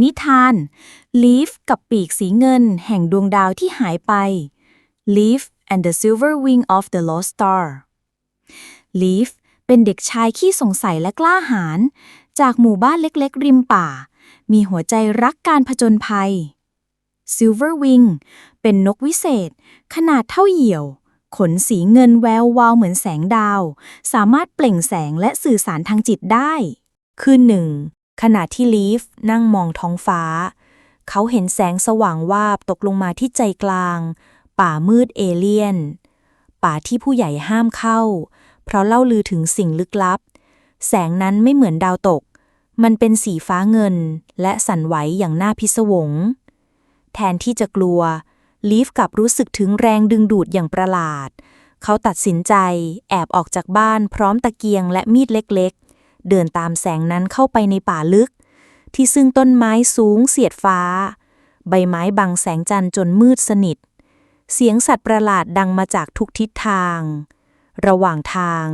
นิทาน Leaf กับปีกสีเงินแห่งดวงดาวที่หายไป Leaf and the Silver Wing of the Lost Star Leaf เป็นเด็กชายขี้สงสัยและกล้าหาญจากหมู่บ้านเล็กๆ ริมป่า มีหัวใจรักการผจญภัย Silver Wing เป็นนกวิเศษ ขนาดเท่าเหยี่ยว ขนสีเงินแวววาวเหมือนแสงดาว สามารถเปล่งแสงและสื่อสารทางจิตได้ คืนหนึ่ง ขณะที่ลีฟนั่งมองท้องฟ้า เขาเห็นแสงสว่างวาบตกลงมาที่ใจกลาง ป่ามืดเอเลียน ป่าที่ผู้ใหญ่ห้ามเข้า เพราะเล่าลือถึงสิ่งลึกลับ แสงนั้นไม่เหมือนดาวตก มันเป็นสีฟ้าเงิน และสั่นไหวอย่างน่าพิศวง แทนที่จะกลัว ลีฟกลับรู้สึกถึงแรงดึงดูดอย่างประหลาด เขาตัดสินใจ แอบออกจากบ้านพร้อมตะเกียงและมีดเล็ก เดินตามแสงนั้นเข้าไปในป่าลึก ที่ซึ่งต้นไม้สูงเสียดฟ้า ใบไม้บังแสงจันทร์จนมืดสนิท เสียงสัตว์ประหลาดดังมาจากทุกทิศทาง ระหว่างทาง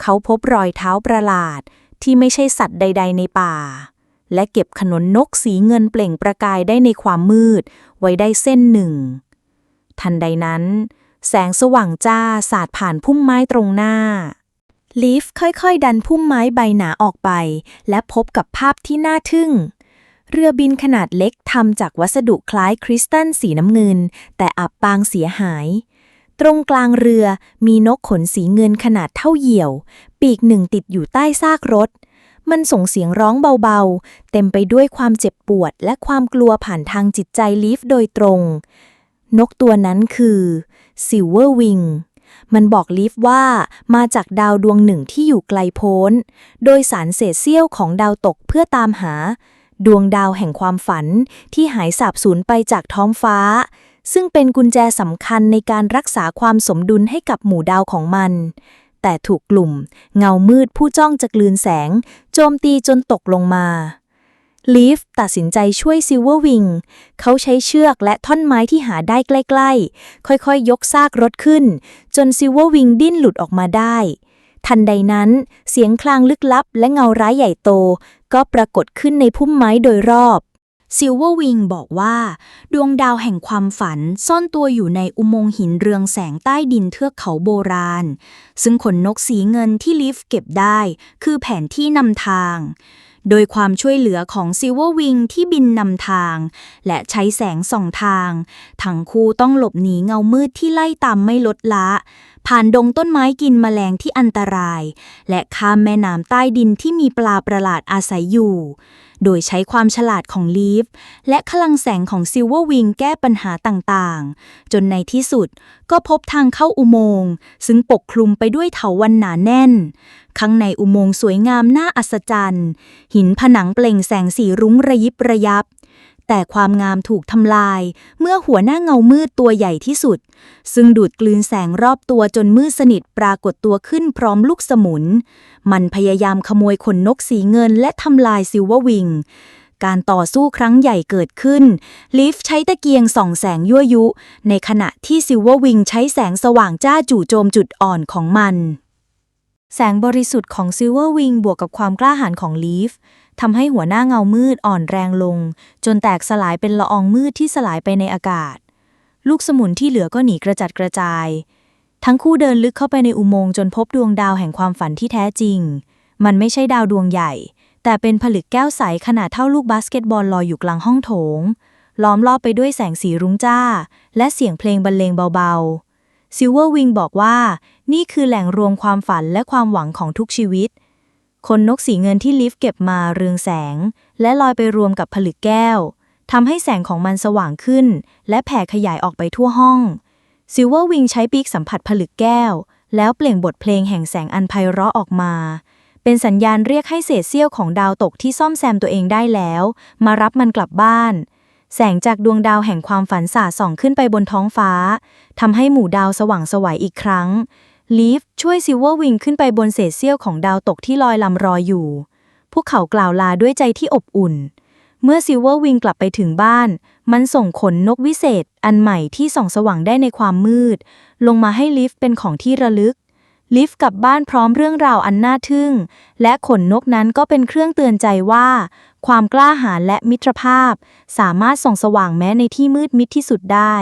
เขาพบรอยเท้าประหลาดที่ไม่ใช่สัตว์ใด ๆ ในป่า และเก็บขนนนกสีเงินเปล่งประกายได้ในความมืด ไว้ได้เส้นหนึ่ง ทันใดนั้น แสงสว่างจ้าสาดผ่านพุ่มไม้ตรงหน้า ลีฟค่อยๆ ดันพุ่มไม้ใบหนาออกไป และพบกับภาพที่น่าทึ่ง เรือบินขนาดเล็กทำจากวัสดุคล้ายคริสตัลสีน้ำเงิน แต่อับปางเสียหาย ตรงกลางเรือมีนกขนสีเงินขนาดเท่าเหยี่ยว ปีกหนึ่งติดอยู่ใต้ซากรถ มันส่งเสียงร้องเบาๆ เต็มไปด้วยความเจ็บปวดและความกลัวผ่านทางจิตใจลีฟโดยตรง นกตัวนั้นคือซิลเวอร์วิง มันบอกลีฟว่ามาจากดาวดวงหนึ่งที่อยู่ไกลโพ้น โดยสารเศษเสี้ยวของดาวตกเพื่อตามหา ดวงดาวแห่งความฝันที่หายสาบสูญไปจากท้องฟ้า ซึ่งเป็นกุญแจสำคัญในการรักษาความสมดุลให้กับหมู่ดาวของมัน แต่ถูกกลุ่ม เงามืดผู้จ้องจะกลืนแสง โจมตีจนตกลงมา ลีฟตัดสินใจช่วยซิลเวอร์วิง เขาใช้เชือกและท่อนไม้ที่หาได้ใกล้ ๆ ค่อยๆยยกซากรถขึ้น จนซิลเวอร์วิงดิ้นหลุดออกมาได้ ทันใดนั้น เสียงคลางลึกลับและเงาร้ายใหญ่โต ก็ปรากฏขึ้นในพุ่มไม้โดยรอบซิลเวอร์วิงบอกว่า ดวงดาวแห่งความฝันซ่อนตัวอยู่ในอุโมงค์หินเรืองแสงใต้ดินเทือกเขาโบราณ ซึ่งขนนกสีเงินที่ลีฟเก็บได้ คือแผนที่นำทาง โดยความช่วยเหลือของซิลเวอร์วิงที่บินนำทาง และใช้แสงส่องทาง ทั้งคู่ต้องหลบหนีเงามืดที่ไล่ตามไม่ลดละ ผ่านดงต้นไม้กินแมลงที่อันตราย และข้ามแม่น้ำใต้ดินที่มีปลาประหลาดอาศัยอยู่ โดยใช้ความฉลาดของลีฟ และพลังแสงของซิลเวอร์วิงแก้ปัญหาต่างๆ จนในที่สุดก็พบทางเข้าอุโมงค์ซึ่งปกคลุมไปด้วยเถาวัลย์หนาแน่น ข้างในอุโมงค์สวยงามน่าอัศจรรย์ หินผนังเปล่งแสงสีรุ้งระยิบระยับ แต่ความงามถูกทำลาย เมื่อหัวหน้าเงามืดตัวใหญ่ที่สุด ซึ่งดูดกลืนแสงรอบตัวจนมืดสนิทปรากฏตัวขึ้นพร้อมลูกสมุน มันพยายามขโมยขนนกสีเงินและทำลายซิลเวอร์วิงการต่อสู้ครั้งใหญ่เกิดขึ้นลีฟใช้ตะเกียงส่องแสงยั่วยุ ในขณะที่ซิลเวอร์วิงใช้แสงสว่างจ้าจู่โจมจุดอ่อนของมัน แสงบริสุทธิ์ของซิลเวอร์วิงบวกกับความกล้าหาญของลีฟทำให้หัวหน้าเงามืดอ่อนแรงลง จนแตกสลายเป็นละอองมืดที่สลายไปในอากาศ ลูกสมุนที่เหลือก็หนีกระจัดกระจาย ทั้งคู่เดินลึกเข้าไปในอุโมงค์จนพบดวงดาวแห่งความฝันที่แท้จริง มันไม่ใช่ดาวดวงใหญ่ แต่เป็นผลึกแก้วใสขนาดเท่าลูกบาสเกตบอลลอยอยู่กลางห้องโถง ล้อมรอบไปด้วยแสงสีรุ้งจ้า และเสียงเพลงบรรเลงเบาๆ ซิลเวอร์วิงบอกว่า นี่คือแหล่งรวมความฝันและความหวังของทุกชีวิต คนนกสีเงินที่ลิฟต์เก็บมาเรืองแสง และลอยไปรวมกับผลึกแก้วทำให้แสงของมันสว่างขึ้น และแผ่ขยายออกไปทั่วห้องซิลเวอร์วิงใช้ปีกสัมผัสผลึกแก้ว แล้วเปล่งบทเพลงแห่งแสงอันไพเราะออกมา เป็นสัญญาณเรียกให้เศษเสี้ยวของดาวตกที่ซ่อมแซมตัวเองได้แล้ว มารับมันกลับบ้าน แสงจากดวงดาวแห่งความฝันสาดส่องขึ้นไปบนท้องฟ้าทำให้หมู่ดาวสว่างสวัยอีกครั้ง ลีฟช่วยซิลเวอร์วิงขึ้นไปบนเศษเสี้ยวของดาวตกที่ลอยลำรอยอยู่ พวกเขากล่าวลาด้วยใจที่อบอุ่น เมื่อซิลเวอร์วิงกลับไปถึงบ้าน มันส่งขนนกวิเศษ อันใหม่ที่ส่องสว่างได้ในความมืด ลงมาให้ลิฟเป็นของที่ระลึกลิฟกลับบ้านพร้อมเรื่องราวอันน่าทึ่ง และขนนกนั้นก็เป็นเครื่องเตือนใจว่า ความกล้าหาญและมิตรภาพ สามารถส่องสว่างแม้ในที่มืดมิดที่สุดได้